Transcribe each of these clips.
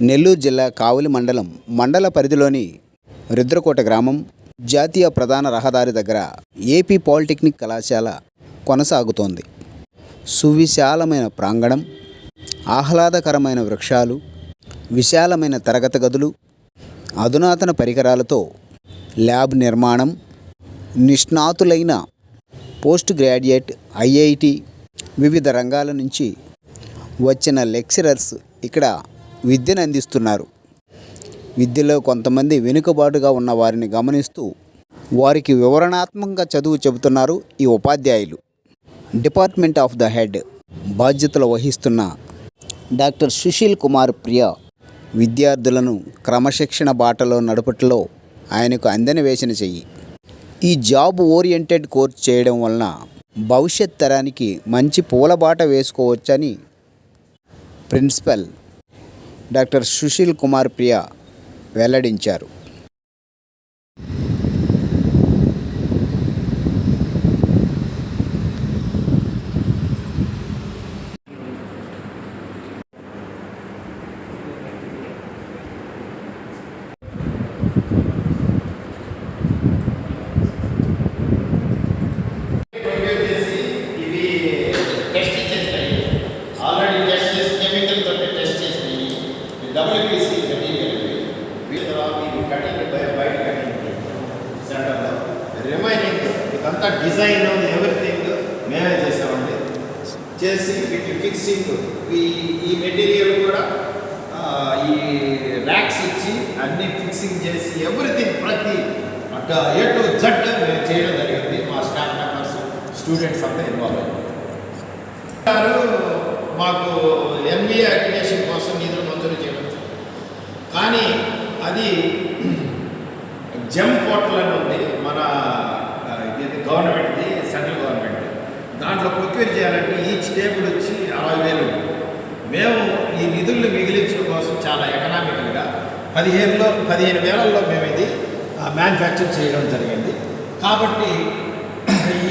నెల్లూరు జిల్లా కావలి మండలం మండల పరిధిలోని రుద్రకోట గ్రామం జాతీయ ప్రధాన రహదారి దగ్గర ఏపీ పాలిటెక్నిక్ కళాశాల కొనసాగుతోంది. సువిశాలమైన ప్రాంగణం ఆహ్లాదకరమైన వృక్షాలు విశాలమైన తరగతి గదులు అధునాతన పరికరాలతో ల్యాబ్ నిర్మాణం నిష్ణాతులైన పోస్ట్ గ్రాడ్యుయేట్ ఐఐటి వివిధ రంగాల నుంచి వచ్చిన లెక్చరర్స్ ఇక్కడ విద్యను అందిస్తున్నారు. విద్యలో కొంతమంది వెనుకబాటుగా ఉన్న వారిని గమనిస్తూ వారికి వివరణాత్మకంగా చదువు చెబుతున్నారు ఈ ఉపాధ్యాయులు. డిపార్ట్మెంట్ ఆఫ్ ద హెడ్ బాధ్యతలు వహిస్తున్న డాక్టర్ సుశీల్ కుమార్ ప్రియ విద్యార్థులను క్రమశిక్షణ బాటలో నడుపుట్లో ఆయనకు అందని వేసిన చెయ్యి. ఈ జాబ్ ఓరియంటెడ్ కోర్స్ చేయడం వలన భవిష్యత్ తరానికి మంచి పూలబాట వేసుకోవచ్చని ప్రిన్సిపల్ డాక్టర్ సుశీల్ కుమార్ ప్రియ వెల్లడించారు ఇవి టెస్ట్ చేసినాయి ఆల్రెడీ టెస్ట్ చేసి కెమికల్ తోటి టెస్ట్ చేసినాయి డబ్ల్యూపీసీ మెటీరియల్ ఇవి వీటి తర్వాత ఇవి కటింగ్ బయ- బయట కటింగ్ సెంటర్లో అంత డిజైన్ ఎవ్రీథింగ్ మేమే చేసామండి చేసి వీటి ఫిక్సింగ్ ఈ ఈ మెటీరియల్ కూడా ఈ ర్యాక్స్ ఇచ్చి అన్ని ఫిక్సింగ్ చేసి ఎవ్రీథింగ్ ప్రతి అట్ట ఏ టు జడ్ మేము చేయడం జరిగింది. మా స్టాఫ్ మెంబర్స్ స్టూడెంట్స్ అంతా ఇన్వాల్వ్ అయ్యారు. మాకు ఎంబీఏ అక్రిడేషన్ కోసం నిధులు మంజూరు చేయడం కానీ అది జెమ్ పోర్టల్ అని ఉంది మన ఆ, ఇది గవర్నమెంట్ది సెంట్రల్ గవర్నమెంట్ దాంట్లో చేయాలంటే ఈచ్ టేబుల్ వచ్చి అరవై వేలు మేము ఈ నిధులను మిగిలించడం కోసం చాలా ఎకనామికల్గా పదిహేనులో పదిహేను వేలల్లో మేము ఇది మ్యానుఫ్యాక్చర్ చేయడం జరిగింది. కాబట్టి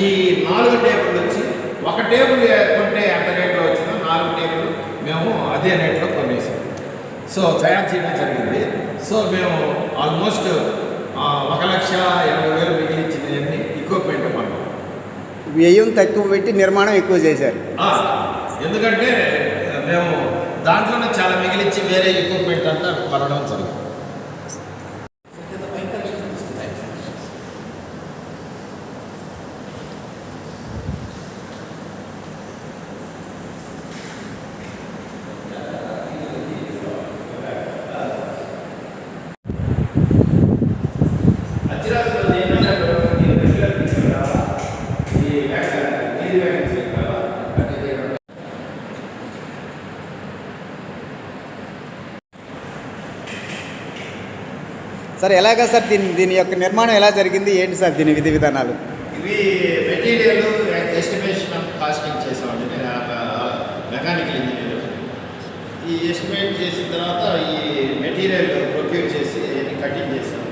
ఈ నాలుగు టేబుల్ వచ్చి ఒక టేబుల్ కొంటే ఎంత రేట్లో వచ్చిందో నాలుగు టేబుల్ మేము అదే రేట్లో కొనేసాం. సో తయారు చేయడం జరిగింది. సో మేము ఆల్మోస్ట్ ఒక లక్ష ఎనభై వేలు వ్యయం తక్కువ పెట్టి నిర్మాణం ఎక్కువ చేశారు. ఎందుకంటే మేము దాంట్లోనే చాలా మిగిలించి వేరే ఎక్విప్మెంట్ అంతా పడడం జరిగింది. సార్ ఎలాగా సార్ దీని దీని యొక్క నిర్మాణం ఎలా జరిగింది? ఏంటి సార్ దీని విధి విధానాలు? ఇవి మెటీరియల్ ఎస్టిమేషన్ కాస్టింగ్ చేసామండి నేను మెకానికల్ ఇంజనీర్. ఈ ఎస్టిమేట్ చేసిన తర్వాత ఈ మెటీరియల్ ప్రొక్యూర్ చేసి కటింగ్ చేసాం.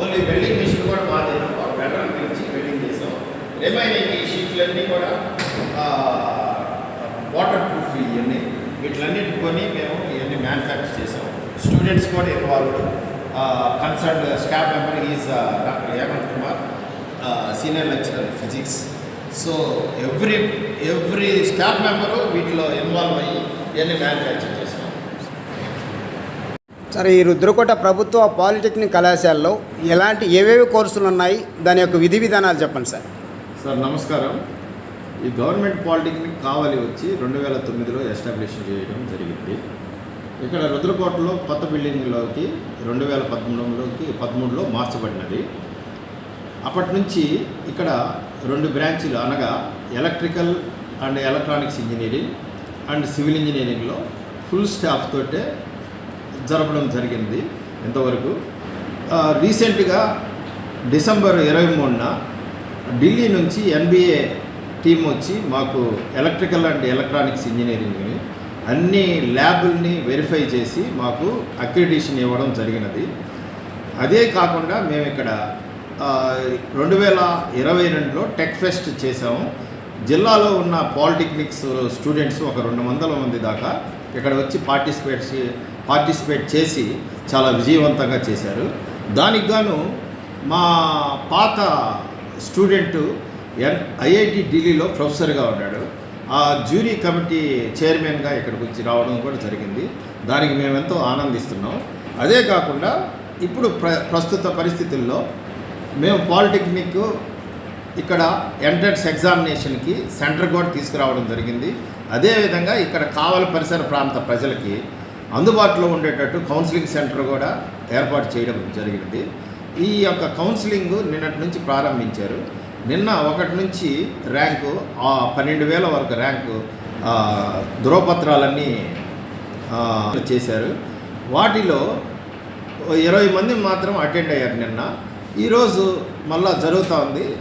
ఓన్లీ వెల్డింగ్ మిషన్ కూడా మాది. ఒక వెల్డర్ పిలిచి వెల్డింగ్ చేసాం. రిమైనింగ్ ఈ షీట్లన్నీ కూడా వాటర్ ప్రూఫ్ ఇవన్నీ. వీటిలన్నిటి కొని మేము ఇవన్నీ మ్యానుఫ్యాక్చర్ చేసాం. స్టూడెంట్స్ కూడా involved concern staff member is doctor Hemant Kumar senior lecturer physics so every every staff member వీటిలో ఇన్వాల్వ్ అయ్యి ఇవన్నీ మ్యానుఫ్యాక్చర్ సార్ ఈ రుద్రకోట ప్రభుత్వ పాలిటెక్నిక్ కళాశాలలో ఎలాంటి ఏవేవి కోర్సులు ఉన్నాయి? దాని యొక్క విధి విధానాలు చెప్పండి సార్. సార్ నమస్కారం. ఈ గవర్నమెంట్ పాలిటెక్నిక్ కావాలి వచ్చి రెండు వేల తొమ్మిదిలో ఎస్టాబ్లిష్ చేయడం జరిగింది. ఇక్కడ రుద్రకోటలో కొత్త బిల్డింగ్లోకి రెండు వేల పదమూడులోకి పదమూడులో మార్చబడినది. అప్పటి నుంచి ఇక్కడ రెండు బ్రాంచీలు అనగా electrical and electronics engineering and civil ఇంజనీరింగ్లో ఫుల్ స్టాఫ్ తోటే జరపడం జరిగింది ఇంతవరకు. రీసెంట్గా డిసెంబర్ ఇరవై మూడున ఢిల్లీ నుంచి ఎన్బిఏ టీం వచ్చి మాకు ఎలక్ట్రికల్ అండ్ ఎలక్ట్రానిక్స్ ఇంజనీరింగ్ని అన్ని ల్యాబుల్ని వెరిఫై చేసి మాకు అక్రిడిషన్ ఇవ్వడం జరిగినది. అదే కాకుండా మేము ఇక్కడ రెండు వేల ఇరవై రెండులో టెక్ ఫెస్ట్ చేసాము జిల్లాలో ఉన్న పాలిటెక్నిక్స్ స్టూడెంట్స్ ఒక రెండు వందల మంది దాకా ఇక్కడ వచ్చి పార్టిసిపేట్ పార్టిసిపేట్ చేసి చాలా విజయవంతంగా చేశారు. దానికి గాను మా పాత స్టూడెంట్ ఎన్ ఐఐటి ఢిల్లీలో ప్రొఫెసర్గా ఉన్నాడు. ఆ జ్యూరీ కమిటీ చైర్మన్గా ఇక్కడికి వచ్చి రావడం కూడా జరిగింది. దానికి మేమెంతో ఆనందిస్తున్నాం. అదే కాకుండా ఇప్పుడు ప్ర ప్రస్తుత పరిస్థితుల్లో మేము పాలిటెక్నిక్ ఇక్కడ ఎంట్రన్స్ ఎగ్జామినేషన్కి సెంటర్ కూడా తీసుకురావడం జరిగింది. అదేవిధంగా ఇక్కడ కావల పరిసర ప్రాంత ప్రజలకి అందుబాటులో ఉండేటట్టు కౌన్సిలింగ్ సెంటర్ కూడా ఏర్పాటు చేయడం జరిగింది. ఈ యొక్క కౌన్సిలింగ్ నిన్నటి నుంచి ప్రారంభించారు. నిన్న ఒకటి నుంచి ర్యాంకు పన్నెండు వేల వరకు ర్యాంకు ఆ, ధ్రువపత్రాలన్నీ చేశారు. వాటిలో ఇరవై మంది మాత్రం అటెండ్ అయ్యారు నిన్న. ఈరోజు మళ్ళా జరుగుతూ ఉంది.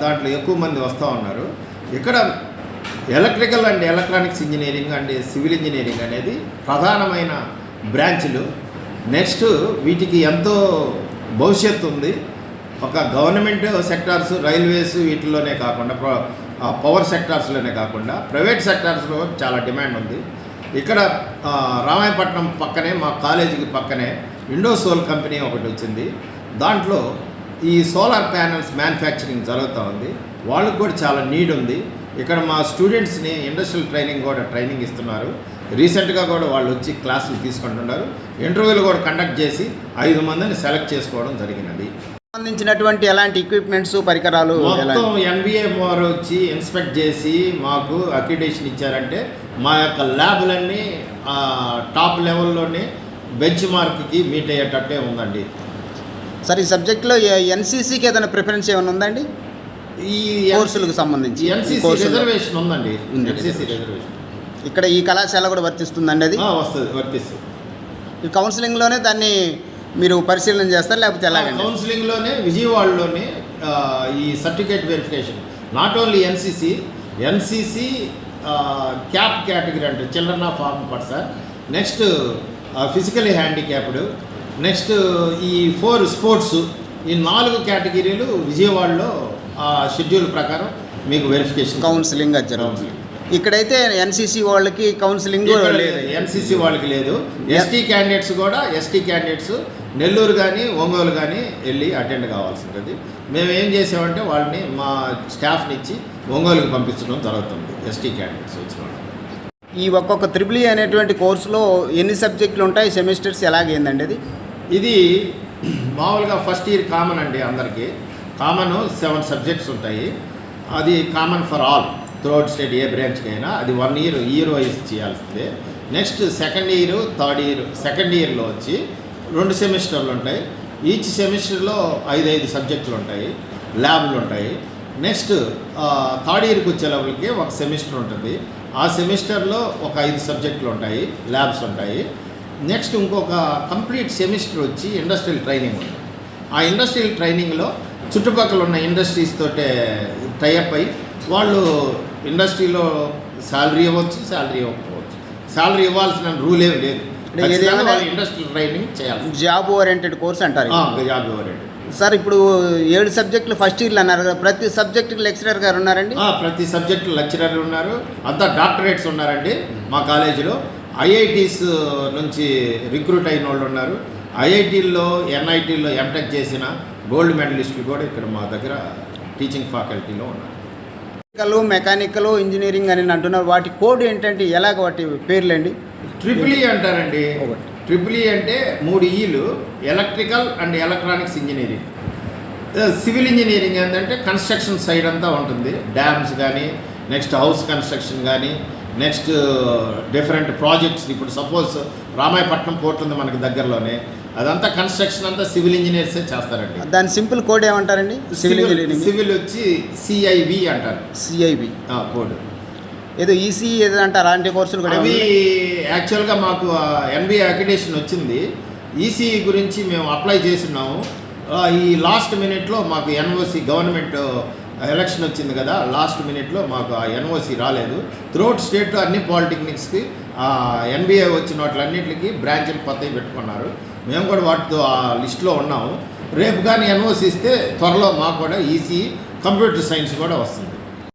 దాంట్లో ఎక్కువ మంది వస్తూ ఉన్నారు. ఇక్కడ electrical and electronics engineering and civil engineering అనేది ప్రధానమైన బ్రాంచ్లు. నెక్స్ట్ వీటికి ఎంతో భవిష్యత్తు ఉంది. ఒక గవర్నమెంట్ సెక్టార్స్ రైల్వేస్ వీటిలోనే కాకుండా పవర్ సెక్టార్స్లోనే కాకుండా ప్రైవేట్ సెక్టార్స్లో చాలా డిమాండ్ ఉంది. ఇక్కడ రామాయపట్నం పక్కనే మా కాలేజీకి పక్కనే ఇండోసోల్ కంపెనీ ఒకటి వచ్చింది. దాంట్లో ఈ సోలార్ ప్యానల్స్ మ్యానుఫ్యాక్చరింగ్ జరుగుతూ ఉంది. వాళ్ళకి కూడా చాలా నీడ్ ఉంది. ఇక్కడ మా స్టూడెంట్స్ని ఇండస్ట్రియల్ ట్రైనింగ్ కూడా ట్రైనింగ్ ఇస్తున్నారు. రీసెంట్గా కూడా వాళ్ళు వచ్చి క్లాసులు తీసుకుంటున్నారు. ఇంటర్వ్యూలు కూడా కండక్ట్ చేసి ఐదు మందిని సెలెక్ట్ చేసుకోవడం జరిగినది. సంబంధించినటువంటి ఎలాంటి ఎక్విప్మెంట్స్ పరికరాలు మొత్తం ఎన్బిఏ వారు వచ్చి ఇన్స్పెక్ట్ చేసి మాకు అక్రిడేషన్ ఇచ్చారంటే మా యొక్క ల్యాబ్లన్నీ టాప్ లెవెల్లోనే బెంచ్ మార్క్కి మీట్ అయ్యేటట్టే ఉందండి. సార్ ఈ సబ్జెక్ట్లో ఎన్సీసీకి ఏదైనా ప్రిఫరెన్స్ ఏమైనా ఉందండి? ఈ కోర్సులకు సంబంధించి. ఎన్సీసీ. రిజర్వేషన్ ఉందండి. ఉంది. ఎన్సీసీ రిజర్వేషన్ ఇక్కడ ఈ కళాశాల కూడా వర్తిస్తుందండి అది? వస్తుంది వర్తిస్తుంది. ఈ కౌన్సిలింగ్లోనే దాన్ని మీరు పరిశీలన చేస్తారు లేకపోతే ఎలాగండి? కౌన్సిలింగ్లోనే విజయవాడలోనే ఈ certificate verification not only NCC NCC CAP category అంటే children of arm person next physically handicapped next ఈ ఫోర్ స్పోర్ట్స్ ఈ నాలుగు కేటగిరీలు విజయవాడలో ఆ షెడ్యూల్ ప్రకారం మీకు వెరిఫికేషన్ కౌన్సిలింగ్ జరుగుతుంది. ఇక్కడైతే ఎన్సీసీ వాళ్ళకి కౌన్సిలింగ్ లేదు ఎన్సీసీ వాళ్ళకి లేదు. ఎస్టీ క్యాండిడేట్స్ కూడా ఎస్టీ క్యాండిడేట్స్ నెల్లూరు కానీ ఒంగోలు కానీ వెళ్ళి అటెండ్ కావాల్సి ఉంటుంది మేము ఏం చేసామంటే వాళ్ళని మా స్టాఫ్ని ఇచ్చి ఒంగోలుకి పంపించడం జరుగుతుంది ఎస్టీ క్యాండిడేట్స్ వచ్చిన ఈ ఒక్కొక్క త్రిబుల్ అనేటువంటి కోర్సులో ఎన్ని సబ్జెక్టులు ఉంటాయి? సెమిస్టర్స్ ఎలాగైందండి అది? ఇది మామూలుగా ఫస్ట్ ఇయర్ కామన్ అండి అందరికీ. కామన్ సెవెన్ సబ్జెక్ట్స్ ఉంటాయి. అది common for all throughout state ఏ బ్రాంచ్కి అయినా. అది వన్ ఇయర్ ఇయర్ వైజ్ చేయాల్సిందే. Next second year third year second ఇయర్లో వచ్చి రెండు సెమిస్టర్లు ఉంటాయి. ఈచ్ సెమిస్టర్లో ఐదు ఐదు సబ్జెక్టులు ఉంటాయి. ల్యాబ్లు ఉంటాయి. నెక్స్ట్ థర్డ్ ఇయర్కి వచ్చే లెవెల్కి ఒక సెమిస్టర్ ఉంటుంది. ఆ సెమిస్టర్లో ఒక ఐదు సబ్జెక్టులు ఉంటాయి. ల్యాబ్స్ ఉంటాయి. నెక్స్ట్ ఇంకొక కంప్లీట్ సెమిస్టర్ వచ్చి ఇండస్ట్రియల్ ట్రైనింగ్ ఉంటుంది. ఆ ఇండస్ట్రియల్ ట్రైనింగ్లో చుట్టుపక్కల ఉన్న ఇండస్ట్రీస్ తోటే టైఅప్ అయ్యి వాళ్ళు ఇండస్ట్రీలో శాలరీ ఇవ్వచ్చు శాలరీ ఇవ్వకపోవచ్చు. శాలరీ ఇవ్వాల్సిన రూల్ ఏమి లేదు. ఇండస్ట్రియల్ ట్రైనింగ్ చేయాలి. జాబ్ ఓరియంటెడ్ కోర్స్ అంటారు. జాబ్ సార్ ఇప్పుడు ఏడు సబ్జెక్టులు ఫస్ట్ ఇయర్లు అన్నారు కదా ప్రతి సబ్జెక్టుకి లెక్చరర్ గారు ఉన్నారండి? ప్రతి సబ్జెక్ట్ లెక్చరర్ ఉన్నారు. అంతా డాక్టరేట్స్ ఉన్నారండి మా కాలేజీలో. ఐఐటీస్ నుంచి రిక్రూట్ అయిన వాళ్ళు ఉన్నారు. ఐఐటీల్లో ఎన్ఐటీల్లో ఎంటెక్ చేసిన గోల్డ్ మెడలిస్టులు కూడా ఇక్కడ మా దగ్గర టీచింగ్ ఫ్యాకల్టీలో ఉన్నారు. మెకానికల్ మెకానికల్ ఇంజనీరింగ్ అని అంటున్నారు. వాటి కోడ్ ఏంటంటే ఎలాగ వాటి పేర్లండి ట్రిపుల్ ఈ అంటారండి. ఒకటి. ట్రిపుల్ ఈ అంటే మూడు ఈలు electrical and electronics engineering. Civil engineering ఏంటంటే కన్స్ట్రక్షన్ సైడ్ అంతా ఉంటుంది. డ్యామ్స్ కానీ నెక్స్ట్ హౌస్ కన్స్ట్రక్షన్ కానీ నెక్స్ట్ డిఫరెంట్ ప్రాజెక్ట్స్. ఇప్పుడు సపోజ్ రామాయపట్నం పోర్ట్ ఉంది మనకి దగ్గరలోనే. అదంతా కన్స్ట్రక్షన్ అంతా సివిల్ ఇంజనీర్సే చేస్తారండి. దాని సింపుల్ కోడ్ ఏమంటారండి? Civil engineering. సివిల్ వచ్చి సిఐవి అంటారు. సిఐబి ఆ, కోడ్. ఏదో ఈసీ ఏదో అంటారు? అలాంటి కోర్సులు కూడా అవి. యాక్చువల్గా మాకు ఎన్బిఏ అక్రిడేషన్ వచ్చింది. ఈసీ గురించి మేము అప్లై చేస్తున్నాము ఆ, ఈ లాస్ట్ మినిట్లో మాకు ఎన్ఓసి గవర్నమెంట్ ఎలక్షన్ వచ్చింది కదా లాస్ట్ మినిట్లో మాకు ఆ ఎన్ఓసి రాలేదు. త్రూఅవుట్ స్టేట్ అన్ని పాలిటెక్నిక్స్కి ఎన్బిఏ వచ్చిన వాటిలన్నింటికి బ్రాంచ్లు కొత్తవి పెట్టుకున్నారు. మేము కూడా వాటితో ఆ లిస్ట్లో ఉన్నాము. రేపు కానీ ఎన్ఓసి ఇస్తే త్వరలో మాకు కూడా ఈసీ కంప్యూటర్ సైన్స్ కూడా వస్తుంది.